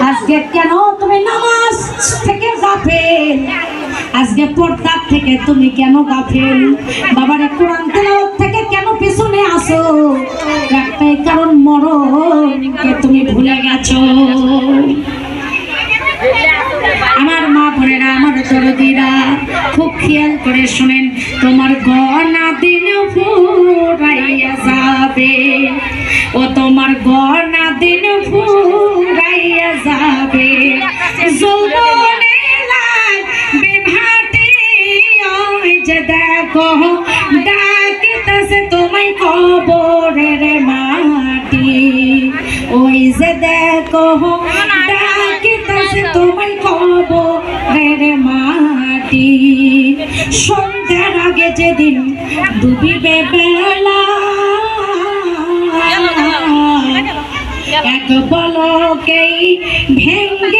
আজকে কেন তুমি নামাজ থেকে গাফেল? আজকে পর্দার থেকে তুমি কেন গাফেল? বাবার, কোরআন তেলাওয়াত থেকে কেন পিছনে আসো? একটাই কারণ মরণকে তুমি ভুলে গেছো। আমার মা বোনেরা, আমার দরদিরা, খুব খেয়াল করে শুনেন, তোমার গনা দিন ফুরাইয়া যাবে। ও তোমার গনা যে ডাকিতেছে তোমায় কবরের মাটি। ওই যে দেখো ডাকিতেছে তোমায় কবরের মাটি। সন্ধ্যার আগে যেদিন ডুবিবে বেলা এক বলকেই ভেঙে